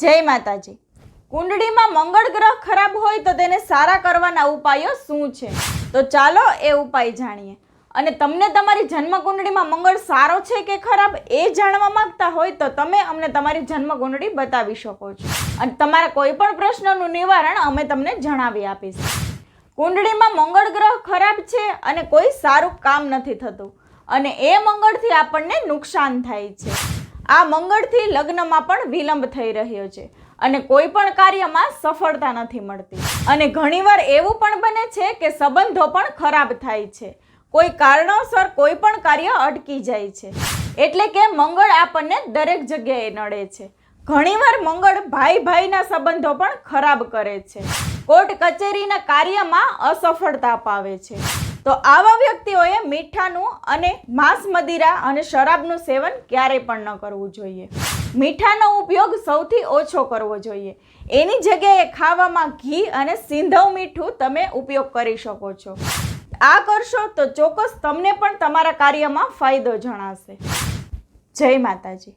જય માતાજી. કુંડળીમાં મંગળ ગ્રહ ખરાબ હોય તો તેને સારા કરવાના ઉપાયો શું છે? તો ચાલો એ ઉપાય જાણીએ. અને તમને તમારી જન્મ કુંડળીમાં મંગળ સારો છે કે ખરાબ એ જાણવા માંગતા હોય તો તમે અમને તમારી જન્મ કુંડળી બતાવી શકો છો. અને તમારા કોઈ પણ પ્રશ્નનું નિવારણ અમે તમને જણાવી આપીશું. કુંડળીમાં મંગળ ગ્રહ ખરાબ છે અને કોઈ સારું કામ નથી થતું. અને એ મંગળથી આપણને નુકસાન થાય છે. આ મંગળથી લગ્નમાં પણ વિલંબ થઈ રહ્યો છે અને કોઈ પણ કાર્યમાં સફળતા નથી મળતી. અને ઘણીવાર એવું પણ બને છે કે સંબંધો પણ ખરાબ થાય છે. કોઈ કારણોસર કોઈ પણ કાર્ય અટકી જાય છે. એટલે કે મંગળ આપણને દરેક જગ્યાએ નડે છે. ઘણીવાર મંગળ ભાઈ ભાઈના સંબંધો પણ ખરાબ કરે છે. કોર્ટ કચેરીના કાર્યમાં અસફળતા અપાવે છે. તો આવા વ્યક્તિઓએ મીઠાનું અને માંસ મદિરા અને શરાબનું સેવન ક્યારેય પણ ન કરવું જોઈએ. મીઠાનો ઉપયોગ સૌથી ઓછો કરવો જોઈએ. એની જગ્યાએ ખાવામાં ઘી અને સિંધવ મીઠું તમે ઉપયોગ કરી શકો છો. આ કરશો તો ચોક્કસ તમને પણ તમારા કાર્યમાં ફાયદો જણાશે. જય માતાજી.